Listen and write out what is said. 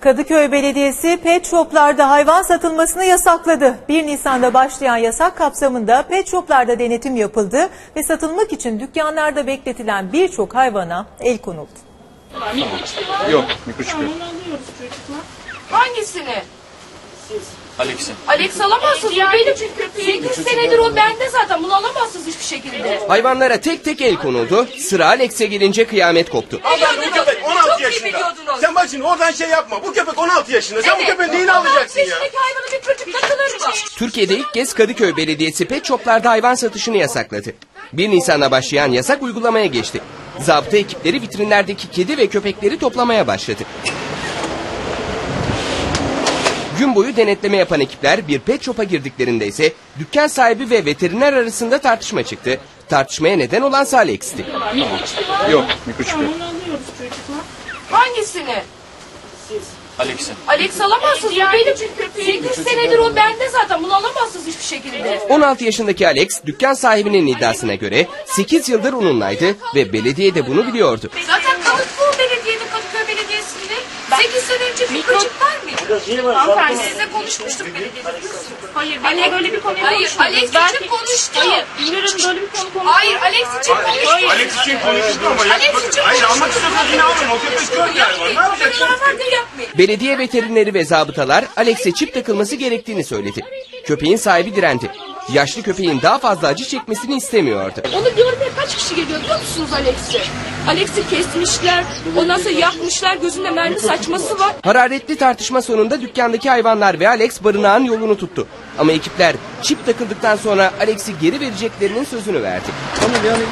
Kadıköy Belediyesi pet shoplarda hayvan satılmasını yasakladı. 1 Nisan'da başlayan yasak kapsamında pet shoplarda denetim yapıldı ve satılmak için dükkanlarda bekletilen birçok hayvana el konuldu. Yok, mikroçip yok. Hangisini? Alex'in. Alex alamazsınız. Bu benim 8 senedir o bende zaten. Bunu alamazsınız hiçbir şekilde. Hayvanlara tek tek el konuldu. Sıra Alex'e gelince kıyamet koptu. Allah bu köpek 16 Çok iyi biliyordunuz. Sen bak şimdi oradan şey yapma. Bu köpek 16 yaşında. Sen bu köpeğin neyini alacaksın ya? yaşındaki hayvanın bir çocuk takılır mı? Türkiye'de ilk kez Kadıköy Belediyesi pet shoplarda hayvan satışını yasakladı. 1 Nisan'da başlayan yasak uygulamaya geçti. Zabıta ekipleri vitrinlerdeki kedi ve köpekleri toplamaya başladı. Gün boyu denetleme yapan ekipler bir pet shop'a girdiklerinde ise dükkan sahibi ve veteriner arasında tartışma çıktı. Tartışmaya neden olan Alex'ti. Yok, mikroçip yok. Hangisini? Alex'in. Alex alamazsınız. Bu benim 8 senedir o bende zaten. Bunu alamazsınız hiçbir şekilde. 16 yaşındaki Alex dükkan sahibinin iddiasına göre 8 yıldır onunlaydı ve belediye de bunu biliyordu. Zaten kalıp bu belediyede Kadıköy Belediyesi'nde. 8 sene önce mikrocik var mıydı? Hanımefendi. Sizinle konuşmuştuk belediyede. Hayır, benimle böyle bir konuyu Hayır, konuşmadınız. Alex için konuştu. Hayır, bilmiyorum böyle bir konu konuşmadık. Hayır, Alex için konuştu. Alex için konuştu ama ya. Hayır almak istiyorsan yine alın. O köpek kör yani. Ne yapacaksın? Belediye veterineri ve zabıtalar Alex'e çip takılması gerektiğini söyledi. Köpeğin sahibi direndi. Yaşlı köpeğin daha fazla acı çekmesini istemiyordu. Onu görmeye kaç kişi geliyor biliyor musunuz Alex'i? Alex'i kesmişler, ondan sonra yakmışlar, gözünde mermi saçması var. Hararetli tartışma sonunda dükkandaki hayvanlar ve Alex barınağın yolunu tuttu. Ama ekipler çip takıldıktan sonra Alex'i geri vereceklerinin sözünü verdi. Tamam yani